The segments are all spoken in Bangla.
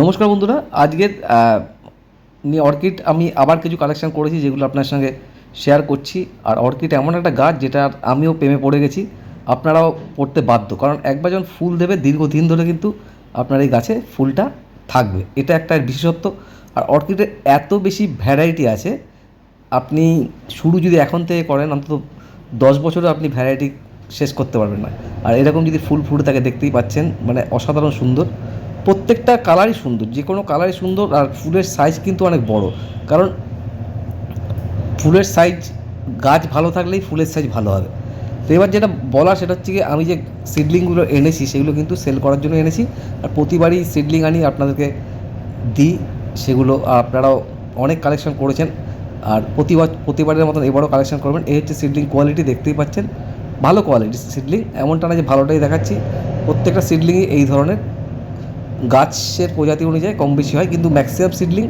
নমস্কার বন্ধুরা আজকের অর্কিড, আমি আবার কিছু কালেকশন করেছি যেগুলো আপনার সঙ্গে শেয়ার করছি। আর অর্কিড এমন একটা গাছ যেটা আমিও প্রেমে পড়ে গেছি, আপনারাও পড়তে বাধ্য। কারণ একবার যখন ফুল দেবে, দীর্ঘদিন ধরে কিন্তু আপনার এই গাছে ফুলটা থাকবে। এটা একটা বিশেষত্ব। আর অর্কিডের এত বেশি ভ্যারাইটি আছে, আপনি শুরু যদি এখন থেকে করেন, অন্তত দশ বছরে আপনি ভ্যারাইটি শেষ করতে পারবেন না। আর এরকম যদি ফুল ফুটে থাকে, দেখতেই পাচ্ছেন মানে অসাধারণ সুন্দর। প্রত্যেকটা কালারই সুন্দর, যে কোনো কালারই সুন্দর আর ফুলের সাইজ কিন্তু অনেক বড়। কারণ ফুলের সাইজ গাছ ভালো থাকলেই ফুলের সাইজ ভালো হবে। তো এবার যেটা বলা সেটা হচ্ছে কি আমি যে সিডলিংগুলো এনেছি, সেগুলো কিন্তু সেল করার জন্য এনেছি। আর প্রতিবারই সিডলিং আনি, আপনাদেরকে দিই, সেগুলো আপনারাও অনেক কালেকশন করেছেন। আর প্রতিবার, প্রতিবারের মতন এবারও কালেকশন করবেন। এই হচ্ছে সিডলিং কোয়ালিটি দেখতেই পাচ্ছেন। ভালো কোয়ালিটি সিডলিং এমনটা না যে ভালোটাই দেখাচ্ছি। প্রত্যেকটা সিডলিংই এই ধরনের। গাছের প্রজাতি অনুযায়ী কম বেশি হয়, কিন্তু ম্যাক্সিমাম সিডলিং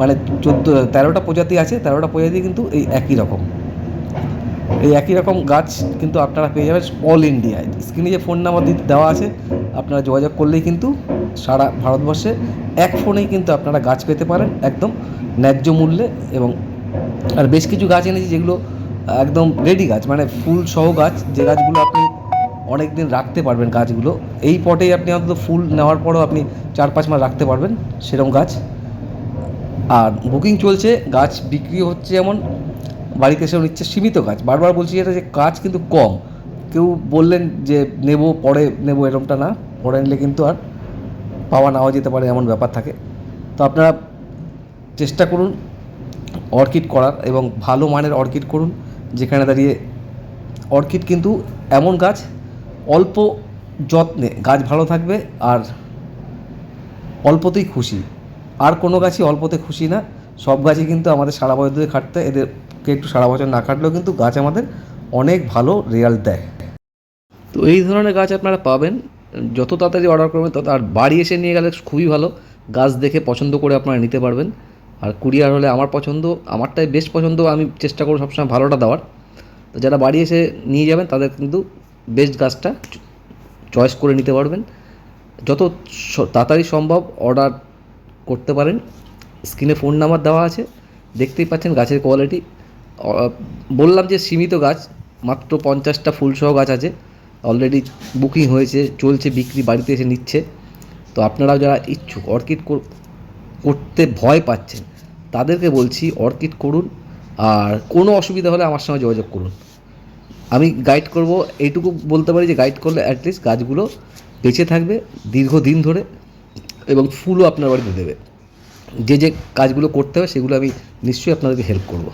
মানে চোদ্দ, তেরোটা প্রজাতি আছে, তেরোটা প্রজাতি কিন্তু এই একই রকম। এই একই রকম গাছ কিন্তু আপনারা পেয়ে যাবেন অল ইন্ডিয়ায় স্ক্রিনে যে ফোন নাম্বার দেওয়া আছে, আপনারা যোগাযোগ করলেই কিন্তু সারা ভারতবর্ষে এক ফোনেই কিন্তু আপনারা গাছ পেতে পারেন একদম ন্যায্য মূল্যে এবং আর বেশ কিছু গাছ এনেছি যেগুলো একদম রেডি গাছ মানে ফুল সহ গাছ, যে গাছগুলো আপনি অনেক দিন রাখতে পারবেন গাছগুলো। এই পটেই আপনি অন্তত ফুল নেওয়ার পরেও আপনি চার পাঁচ মাস রাখতে পারবেন সেরকম গাছ। আর বুকিং চলছে, গাছ বিক্রি হচ্ছে যেমন বাড়িতে এসেও নিচ্ছে সীমিত গাছ। বারবার বলছি এটা যে গাছ কিন্তু কম। কেউ বললেন যে নেব, পরে নেব এরমটা না, পরে নিলে কিন্তু আর পাওয়া নাও যেতে পারে এমন ব্যাপার থাকে। তো আপনারা চেষ্টা করুন অর্কিড করার এবং ভালো মানের অর্কিড করুন, যেখানে দাঁড়িয়ে অর্কিড কিন্তু এমন গাছ অল্প যত্নে গাছ ভালো থাকবে আর অল্পতেই খুশি। আর কোনো গাছই অল্পতে খুশি না। সব গাছই কিন্তু আমাদের সারা বছর ধরে খাটতে, এদেরকে একটু সারা বছর না খাটলেও কিন্তু গাছ আমাদের অনেক ভালো রেজাল্ট দেয়। তো এই ধরনের গাছ আপনারা পাবেন। যত তাড়াতাড়ি অর্ডার করবেন, তত আর বাড়ি এসে নিয়ে গেলে খুবই ভালো। গাছ দেখে পছন্দ করে আপনারা নিতে পারবেন। আর কুরিয়ার হলে আমার পছন্দ, আমারটাই বেশ পছন্দ, আমি চেষ্টা করব সবসময় ভালোটা দেওয়ার। তো যারা বাড়ি এসে নিয়ে যাবেন, তাদের কিন্তু বেস্ট গাছটা চয়েস করে নিতে পারবেন। যত তাড়াতাড়ি সম্ভব অর্ডার করতে পারেন। স্ক্রিনে ফোন নাম্বার দেওয়া আছে, দেখতেই পাচ্ছেন গাছের কোয়ালিটি। বললাম যে সীমিত গাছ, মাত্র পঞ্চাশটা ফুলসহ গাছ আছে। অলরেডি বুকিং হয়েছে, চলছে, বিক্রি বাড়িতে এসে নিচ্ছে। তো আপনারাও যারা ইচ্ছুক অর্কিড কর- করতে ভয় পাচ্ছেন, তাদেরকে বলছি অর্কিড করুন। আর কোনো অসুবিধা হলে আমার সঙ্গে যোগাযোগ করুন। আমি গাইড করব, এইটুকু বলতে পারি যে গাইড করলে অ্যাটলিস্ট গাছগুলো বেঁচে থাকবে দীর্ঘদিন ধরে এবং ফুলও আপনার বাড়িতে দেবে। যে যে কাজগুলো করতে হবে সেগুলো আমি নিশ্চয়ই আপনাদেরকে হেল্প করব।